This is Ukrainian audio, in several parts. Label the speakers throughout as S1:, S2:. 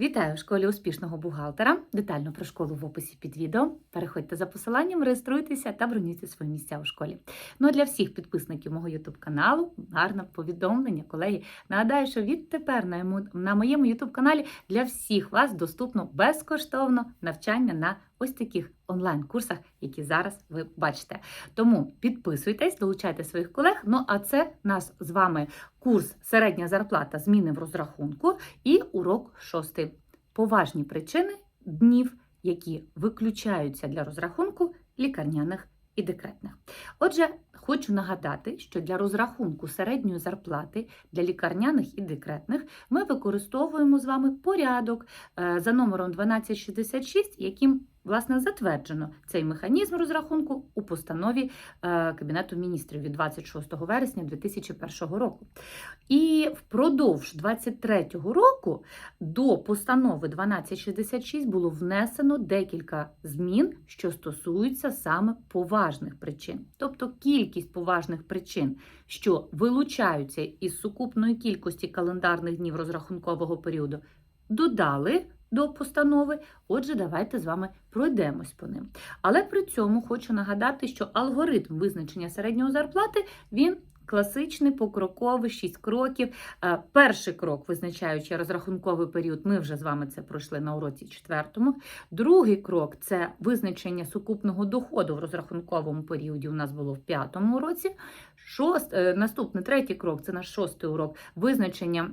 S1: Вітаю в школі успішного бухгалтера. Детально про школу в описі під відео. Переходьте за посиланням, реєструйтеся та бронюйте свої місця у школі. Ну а для всіх підписників мого YouTube каналу гарне повідомлення, колеги. Нагадаю, що відтепер на, моєму YouTube каналі для всіх вас доступно безкоштовно навчання на ось таких онлайн-курсах, які зараз ви бачите. Тому підписуйтесь, долучайте своїх колег. Ну а це нас з вами курс середня зарплата зміни в розрахунку і урок шостий. Поважні причини днів, які виключаються для розрахунку лікарняних і декретних. Отже, хочу нагадати, що для розрахунку середньої зарплати для лікарняних і декретних ми використовуємо з вами порядок е, за номером 1266, яким власне затверджено цей механізм розрахунку у постанові е, Кабінету міністрів від 26 вересня 2001 року. І впродовж 23-го року до постанови 1266 було внесено декілька змін, що стосуються саме поважних причин. Тобто кількість поважних причин, що вилучаються із сукупної кількості календарних днів розрахункового періоду, додали до постанови. Отже, давайте з вами пройдемось по ним. Але при цьому хочу нагадати, що алгоритм визначення середньої зарплати він класичний, покроковий, 6 кроків. Е, Перший крок, визначаючи розрахунковий період, ми вже з вами це пройшли на уроці четвертому. Другий крок це визначення сукупного доходу в розрахунковому періоді. У нас було в п'ятому році. Шост, е, наступний третій крок це наш шостий урок. Визначення.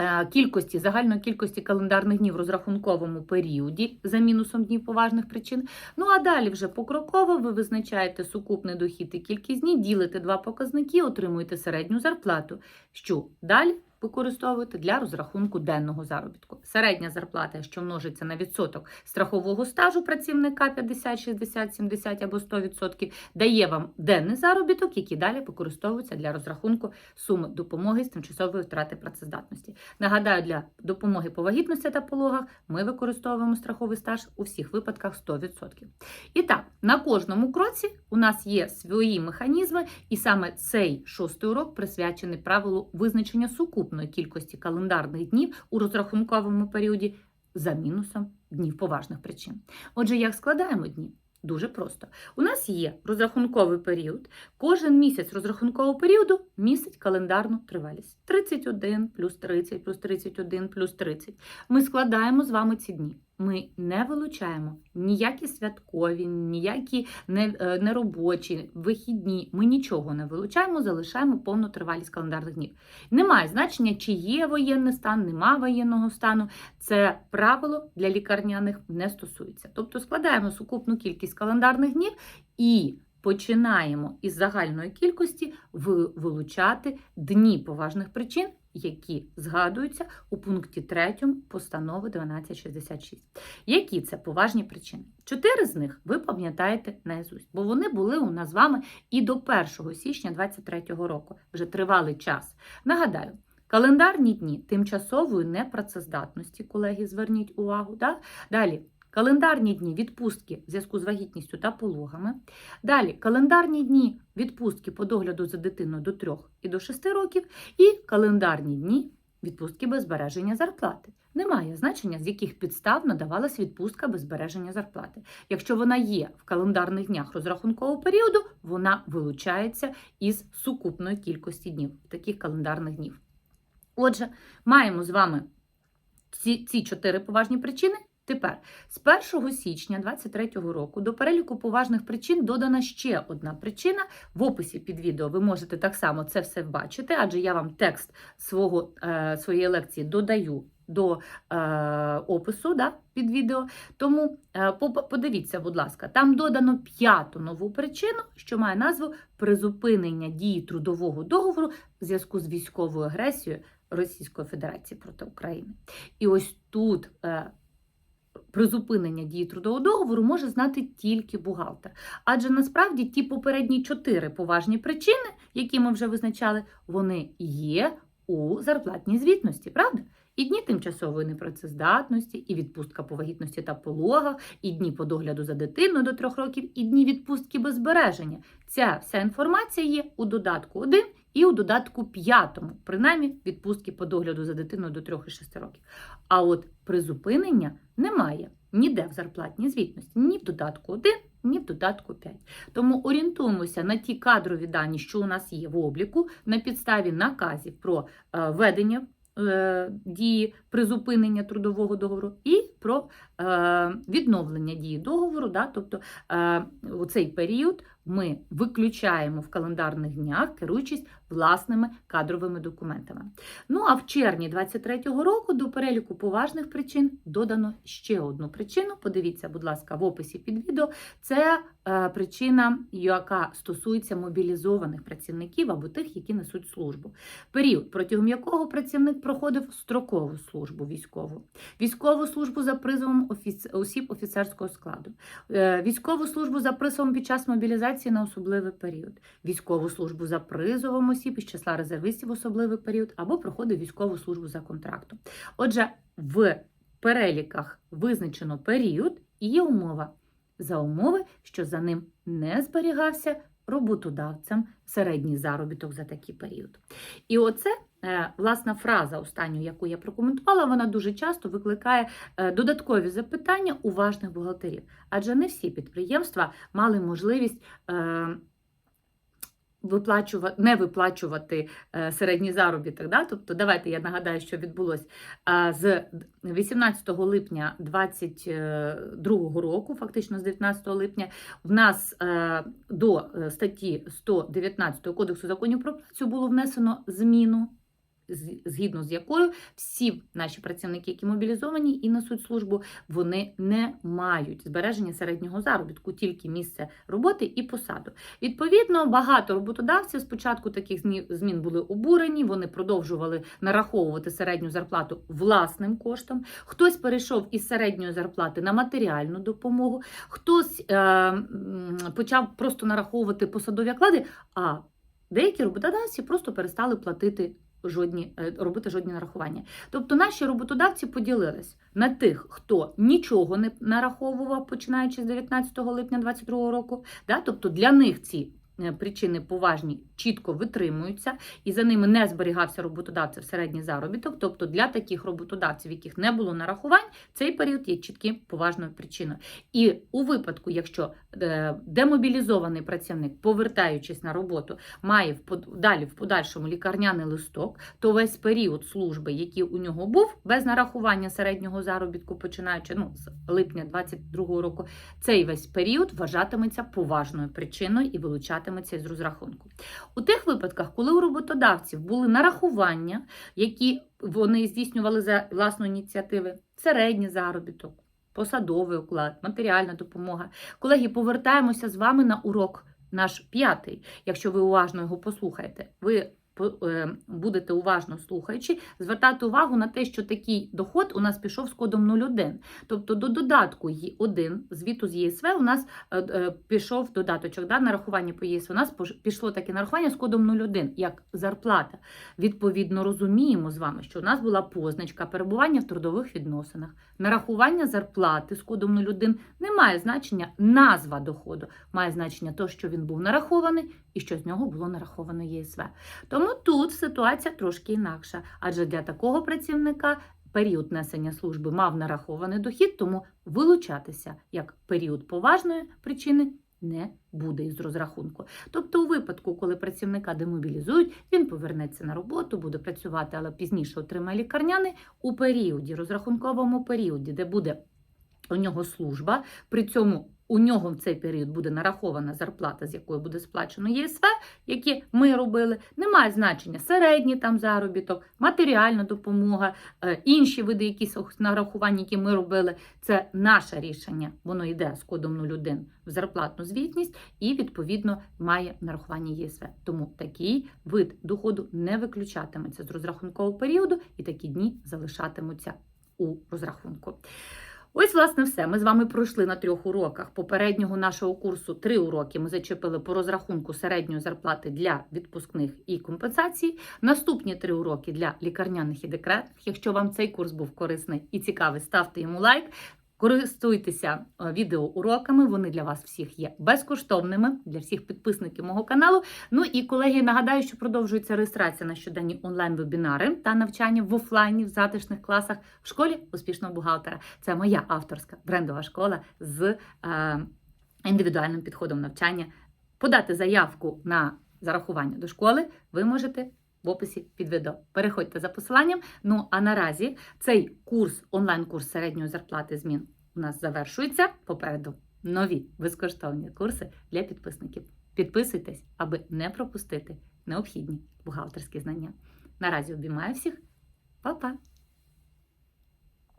S1: Е, Кількості загальної кількості календарних днів в розрахунковому періоді за мінусом днів поважних причин. Ну а далі вже покроково ви визначаєте сукупний дохід і кількість днів, ділите два показники, отримуєте середню зарплату, що? Далі використовуєте для розрахунку денного заробітку. Середня зарплата, що множиться на відсоток страхового стажу працівника 50, 60, 70 або 100%, дає вам денний заробіток, який далі використовується для розрахунку суми допомоги з тимчасової втрати працездатності. Нагадаю, для допомоги по вагітності та пологах ми використовуємо страховий стаж у всіх випадках 100%. І так, на кожному кроці у нас є свої механізми, і саме цей шостий урок присвячений правилу визначення сукупної кількості календарних днів у розрахунковому періоді за мінусом днів поважних причин. Отже, як складаємо дні? Дуже просто. У нас є розрахунковий період. Кожен місяць розрахункового періоду містить календарну тривалість. 31 плюс 30 плюс 31 плюс 30. Ми складаємо з вами ці дні. Ми не вилучаємо ніякі святкові, ніякі е, неробочі, вихідні. Ми нічого не вилучаємо, залишаємо повну тривалість календарних днів. Немає значення, чи є воєнний стан, нема воєнного стану. Це правило для лікарняних не стосується. Тобто складаємо сукупну кількість календарних днів і починаємо із загальної кількості вилучати дні поважних причин, які згадуються у пункті 3 постанови 1266. Які це поважні причини? Чотири з них ви пам'ятаєте наизусть, бо вони були у нас з вами і до 1 січня 2023 року. Вже тривалий час. Нагадаю. Календарні дні тимчасової непрацездатності, колеги, зверніть увагу. Да? Далі календарні дні відпустки в зв'язку з вагітністю та пологами. Далі календарні дні відпустки по догляду за дитиною до 3 і до 6 років, і календарні дні відпустки без збереження зарплати. Немає значення, з яких підстав надавалась відпустка без збереження зарплати. Якщо вона є в календарних днях розрахункового періоду, вона вилучається із сукупної кількості днів, таких календарних днів. Отже, маємо з вами ці, ці чотири поважні причини. Тепер з 1 січня 2023 року до переліку поважних причин додана ще одна причина. В описі під відео ви можете так само це все бачити, адже я вам текст свого, е, своєї лекції додаю до е, опису да, під відео. Тому е, подивіться, будь ласка, там додано п'яту нову причину, що має назву призупинення дії трудового договору в зв'язку з військовою агресією Російської Федерації проти України. І ось тут. Е, Призупинення дії трудового договору може знати тільки бухгалтер. Адже насправді ті попередні чотири поважні причини, які ми вже визначали, вони є у зарплатній звітності, правда? І дні тимчасової непрацездатності, і відпустка по вагітності та пологах, і дні по догляду за дитиною до трьох років, і дні відпустки без збереження. Ця вся інформація є у додатку 1 і у додатку п'ятому, принаймні відпустки по догляду за дитиною до 3 і 6 років. А от призупинення немає ніде в зарплатній звітності, ні в додатку 1, ні в додатку 5. Тому орієнтуємося на ті кадрові дані, що у нас є в обліку, на підставі наказів про е, ведення е, дії призупинення трудового договору і про е, відновлення дії договору. Да? Тобто у цей період ми виключаємо в календарних днях, керуючись власними кадровими документами. Ну а в червні 2023 року до переліку поважних причин додано ще одну причину. Подивіться, будь ласка, в описі під відео. Це е, причина, яка стосується мобілізованих працівників або тих, які несуть службу. Період, протягом якого працівник проходив строкову службу військову, військову службу за призовом осіб офіцерського складу, е, військову службу за призовом під час мобілізації на особливий період, військову службу за призовом осіб із числа резервистів в особливий період, або проходив військову службу за контрактом. Отже, в переліках визначено період і є умова за умови, що за ним не зберігався роботодавцем середній заробіток за такий період. І оце власна фраза, останню, яку я прокоментувала, вона дуже часто викликає е, додаткові запитання уважних бухгалтерів. Адже не всі підприємства мали можливість. е, Виплачувати, не виплачувати е, середній заробіток. Да? Тобто, давайте я нагадаю, що відбулося з 18 липня 2022 року, фактично з 19 липня, в нас е, до е, статті 119 Кодексу законів про працю було внесено зміну. Згідно з якою всі наші працівники, які мобілізовані і несуть службу, вони не мають збереження середнього заробітку, тільки місце роботи і посаду. Відповідно, багато роботодавців спочатку таких змі- змін були обурені, вони продовжували нараховувати середню зарплату власним коштом. Хтось перейшов із середньої зарплати на матеріальну допомогу, хтось е, почав просто нараховувати посадові оклади, а деякі роботодавці просто перестали платити. Жодні е, робити жодні нарахування. Тобто наші роботодавці поділились на тих, хто нічого не нараховував, починаючи з 19 липня 2022 року. Да? Тобто для них ці причини поважні чітко витримуються, і за ними не зберігався роботодавців середній заробіток. Тобто для таких роботодавців, яких не було нарахувань, цей період є чітким поважною причиною. І у випадку, якщо е, демобілізований працівник, повертаючись на роботу, має в далі в подальшому лікарняний листок, то весь період служби, який у нього був, без нарахування середнього заробітку, починаючи ну, з липня 2022 року, цей весь період вважатиметься поважною причиною і вилучатиметься з розрахунку. У тих випадках, коли у роботодавців були нарахування, які вони здійснювали за власної ініціативи, середній заробіток, посадовий оклад, матеріальна допомога. Колеги, повертаємося з вами на урок наш п'ятий. Якщо ви уважно його послухаєте, ви будете уважно слухаючи, звертати увагу на те, що такий доход у нас пішов з кодом 01. Тобто до додатку Є1 звіту з ЄСВ у нас е, е, пішов додаточок да, нарахування по ЄСВ. У нас пішло таке нарахування з кодом 01, як зарплата. Відповідно, розуміємо з вами, що у нас була позначка перебування в трудових відносинах. Нарахування зарплати з кодом 01 не має значення назва доходу, має значення то, що він був нарахований і що з нього було нараховано ЄСВ. Тому тут ситуація трошки інакша, адже для такого працівника період несення служби мав нарахований дохід, тому вилучатися як період поважної причини не буде із розрахунку. Тобто, у випадку, коли працівника демобілізують, він повернеться на роботу, буде працювати, але пізніше отримає лікарняний у періоді, розрахунковому періоді, де буде у нього служба, при цьому у нього в цей період буде нарахована зарплата, з якої буде сплачено ЄСВ, які ми робили. Немає значення середній там заробіток, матеріальна допомога, е, інші види якісь нарахувань, які ми робили. Це наше рішення. Воно йде з кодом 01 в зарплатну звітність і відповідно має нарахування ЄСВ. Тому такий вид доходу не виключатиметься з розрахункового періоду, і такі дні залишатимуться у розрахунку. Ось, власне, все. Ми з вами пройшли на трьох уроках попереднього нашого курсу три уроки. Ми зачепили по розрахунку середньої зарплати для відпускних і компенсацій. Наступні три уроки для лікарняних і декретних. Якщо вам цей курс був корисний і цікавий, ставте йому лайк. Користуйтеся е, відеоуроками, вони для вас всіх є безкоштовними для всіх підписників мого каналу. Ну і колеги, нагадаю, що продовжується реєстрація на щоденні онлайн-вебінари та навчання в офлайні в затишних класах в школі успішного бухгалтера. Це моя авторська брендова школа з е, індивідуальним підходом навчання. Подати заявку на зарахування до школи ви можете в описі під відео. Переходьте за посиланням. Ну а наразі цей курс, онлайн-курс середньої зарплати змін у нас завершується. Попереду нові безкоштовні курси для підписників. Підписуйтесь, аби не пропустити необхідні бухгалтерські знання. Наразі обіймаю всіх. Па-па!